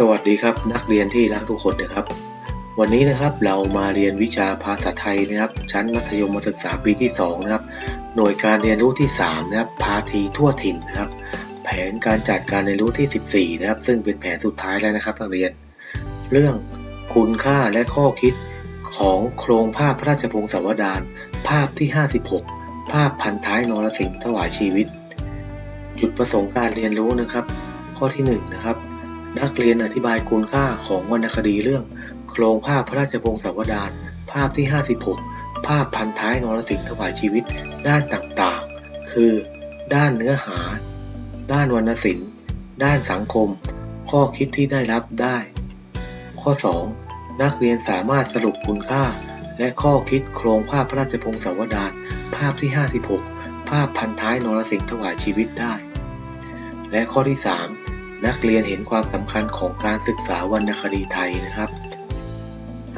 สวัสดีครับนักเรียนที่รักทุกคนนะครับ วันนี้นะครับเรามาเรียนวิชาภาษาไทยนะครับ ชั้นมัธยมศึกษาปีที่2นะครับหน่วยการเรียนรู้ที่3นะครับพาทีทั่วถิ่นนะครับ แผนการจัดการเรียนรู้ที่ 14 นะครับ ซึ่งเป็นแผนสุดท้ายแล้วนะครับนักเรียน เรื่องคุณค่าและข้อคิดของโครงภาพพระราชพงศาวดารภาพที่ 56 ภาพพันท้ายนรสิงห์ถวายชีวิต จุดประสงค์การเรียนรู้นะครับ ข้อที่1นะครับ นักเรียนอธิบายคุณค่าของวรรณคดีเรื่อง โครงภาพพระราชพงศาวดารภาพที่ 56 ภาพพันท้ายนรสิงห์ถวายชีวิตด้านต่างๆ คือ ด้านเนื้อหา ด้านวรรณศิลป์ ด้านสังคม ข้อคิดที่ได้รับได้ ข้อ 2 นักเรียนสามารถสรุปคุณค่า และข้อคิดโครงภาพพระราชพงศาวดารภาพที่ 56 ภาพพันท้ายนรสิงห์ถวายชีวิตได้ และข้อที่ 3 นักเรียนเห็นความสำคัญของการศึกษาวรรณคดีไทยนะครับ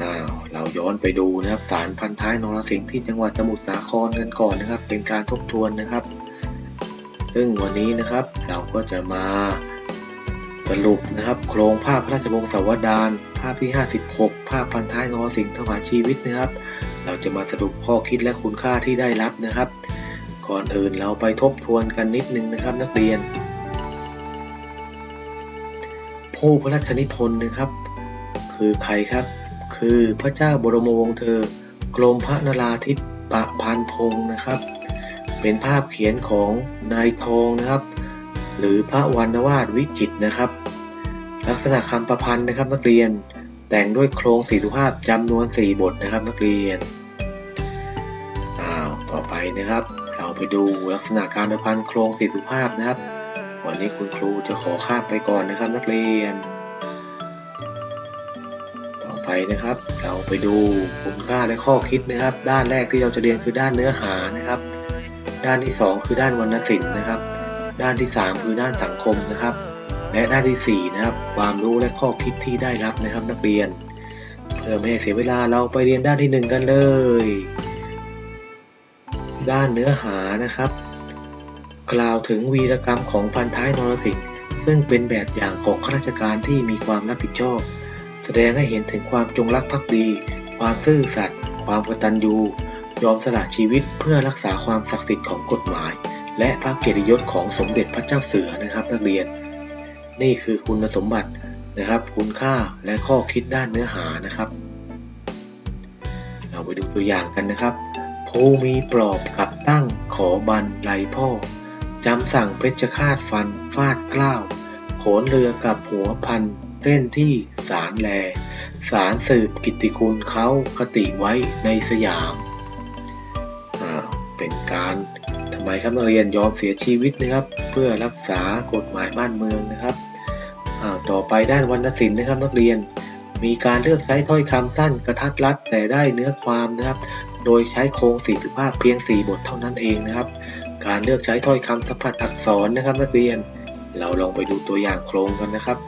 อ้าวเราย้อนไปดูนะครับสารพันท้ายนรสิงห์ที่จังหวัดสมุทรสาครกันก่อนนะครับ เป็นการทบทวนนะครับ ซึ่งวันนี้นะครับเราก็จะมาสรุปนะครับ โครงภาพพระราชวงศาวดารภาพที่ 56 ภาพพันท้ายนรสิงห์ถวายชีวิตนะครับ เราจะมาสรุปข้อคิดและคุณค่าที่ได้รับนะครับ ก่อนอื่นเราไปทบทวนกันนิดนึงนะครับนักเรียน ผู้พระราชนิพนธ์นะครับ คือใครครับ คือพระเจ้าบรมวงศ์เธอกรมพระนราธิปประพันธ์พงศ์นะครับ เป็นภาพเขียนของนายทองนะครับ หรือพระวรรณวาดวิจิตนะครับ ลักษณะคำประพันธ์นะครับนักเรียนแต่งด้วยโครงสีสุภาพจำนวน 4 บทนะครับนักเรียนอ้าวต่อไปนะครับ เราไปดูลักษณะการประพันธ์โครงสีสุภาพนะครับ วันนี้คุณครูจะขอข้ามไปก่อนนะครับนักเรียน ต่อไปนะครับ เราไปดูคุณค่าและข้อคิดนะครับ ด้านแรกที่เราจะเรียนคือด้านเนื้อหานะครับ ด้านที่ 2 คือด้านวรรณศิลป์นะครับ ด้านที่ 3 คือด้านสังคมนะครับ และด้านที่4นะครับ ความรู้และข้อคิดที่ได้รับนะครับนักเรียน เพื่อไม่ให้เสียเวลาเราไปเรียนด้านที่ 1 กันเลย ด้านเนื้อหานะครับ กล่าวถึงวีรกรรมของพันท้ายนรสิงห์ซึ่งเป็นแบบอย่างของข้าราชการที่มีความรับผิดชอบ แสดงให้เห็นถึงความจงรักภักดี ความซื่อสัตย์ ความกตัญญู ยอมสละชีวิตเพื่อรักษาความศักดิ์สิทธิ์ของกฎหมาย และพระเกียรติยศของสมเด็จพระเจ้าเสือนะครับนักเรียน นี่คือคุณสมบัตินะครับ คุณค่าและข้อคิดด้านเนื้อหานะครับ เราไปดูตัวอย่างกันนะครับผู้มีปลอบกับตั้งขอบันไลพ่อ จำสั่งเพชฌฆาตฟันฟาดกล้าว โขนเรือกับหัวพันเส้นที่สารแล สารสืบกิตติคุณเขาคติไว้ในสยาม อ่า เป็นการทำไมครับนักเรียนยอมเสียชีวิตนะครับ เพื่อรักษากฎหมายบ้านเมืองนะครับ อ่า ต่อไปด้านวรรณศิลป์นะครับนักเรียน มีการเลือกใช้ถ้อยคำสั้นกระทัดรัดแต่ได้เนื้อความนะครับ โดยใช้โครงสี่สุภาพเพียง 4 บทเท่านั้นเองนะครับ การเลือกใช้ถ้อยคำสัมผัสอักษรนะครับ นักเรียน เราลองไปดูตัวอย่างโครงกันนะครับ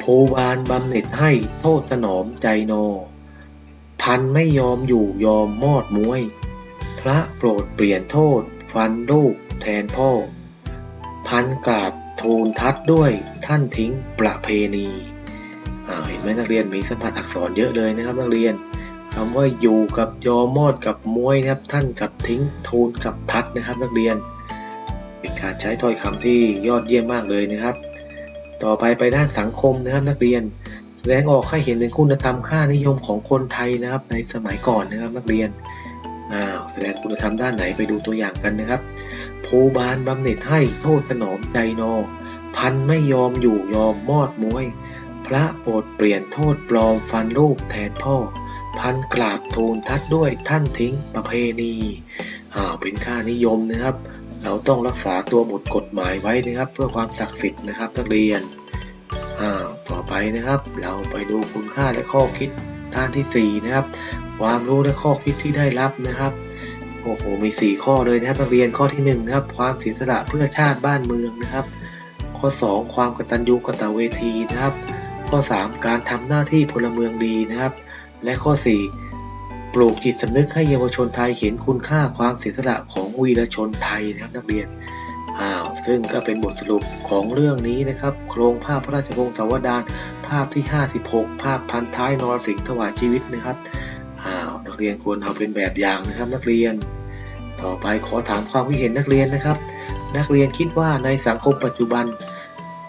ภูบาลบำเหน็จให้โทษถนอมใจโน พันไม่ยอมอยู่ยอมมอดมวย พระโปรดเปลี่ยนโทษ ฟันลูกแทนพ่อ พันกราบทูลทัดด้วยท่านทิ้งประเพณีเห็นไหมนักเรียนมีสัมผัสอักษรเยอะเลยนะครับนักเรียน คำว่าอยู่กับยอมอดกับมวยนะครับท่านกับทิ้งทูลกับทัดนะครับนักเรียน เป็นการใช้ถ้อยคำที่ยอดเยี่ยมมากเลยนะครับ ต่อไปไปด้านสังคมนะครับนักเรียน แสดงออกให้เห็นถึงคุณธรรมค่านิยมของคนไทยนะครับ ในสมัยก่อนนะครับนักเรียนอ้าวแสดงคุณธรรมด้านไหนไปดูตัวอย่างกันนะครับภูบาลบำเหน็จให้โทษถนอมใจนอ พันไม่ยอมอยู่ยอมมอดมวย พระโปรดเปลี่ยนโทษปลอมฟันลูกแทนพ่อ พันกราบทูลทัดด้วยท่านทิ้งประเพณีอ่าเป็นค่านิยมนะครับ เราต้องรักษาตัวบทกฎหมายไว้นะครับ เพื่อความศักดิ์สิทธิ์นะครับนักเรียนอ่าต่อไปนะครับ เราไปดูคุณค่าและข้อคิดด้านที่ 4 นะครับ ความรู้และข้อคิดที่ได้รับนะครับโอ้โหมี 4 ข้อเลยนะครับนักเรียนข้อที่1นะครับ ความเสียสละเพื่อชาติบ้านเมืองนะครับ ข้อ 2 ความกตัญญูกตเวทีนะครับ ข้อ 3 การทำหน้าที่พลเมืองดีนะครับ และข้อ 4 ปลูกจิตสำนึกให้เยาวชนไทยเห็นคุณค่าความเสียสละของวีรชนไทยนะครับนักเรียนอ้าวซึ่งก็เป็นบทสรุปของเรื่องนี้นะครับ โครงภาพพระราชวงศาวดารภาพที่ 56 ภาพพันท้ายนรสิงห์ถวายชีวิตนะครับอ้าวนักเรียนควรเอาเป็นแบบอย่างนะครับนักเรียน ต่อไปขอถามความคิดเห็นนักเรียนนะครับ นักเรียนคิดว่าในสังคมปัจจุบัน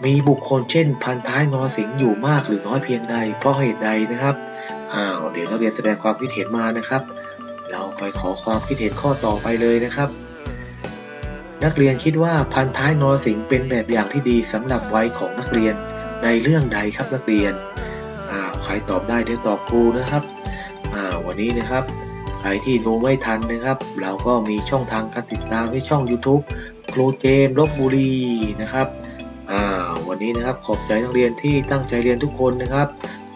มีบุคคลเช่น พันท้ายนรสิงห์อยู่มากหรือน้อยเพียงใดเพราะเหตุใดนะครับ อ้าวเดี๋ยวนักเรียนแสดงความคิดเห็นมานะครับ เราไปขอความคิดเห็นข้อต่อไปเลยนะครับ นักเรียนคิดว่าพันท้ายนรสิงเป็นแบบอย่างที่ดีสำหรับวัยของนักเรียนในเรื่องใดครับนักเรียนอ่าใครตอบได้เดี๋ยวตอบครูนะครับอ่าวันนี้นะครับใครที่ดูไม่ทันนะครับ เราก็มีช่องทางการติดตามที่ช่อง YouTube ครูเจมลบบุรีนะครับ อ่า วันนี้นะครับขอบใจนักเรียนที่ตั้งใจเรียนทุกคนนะครับ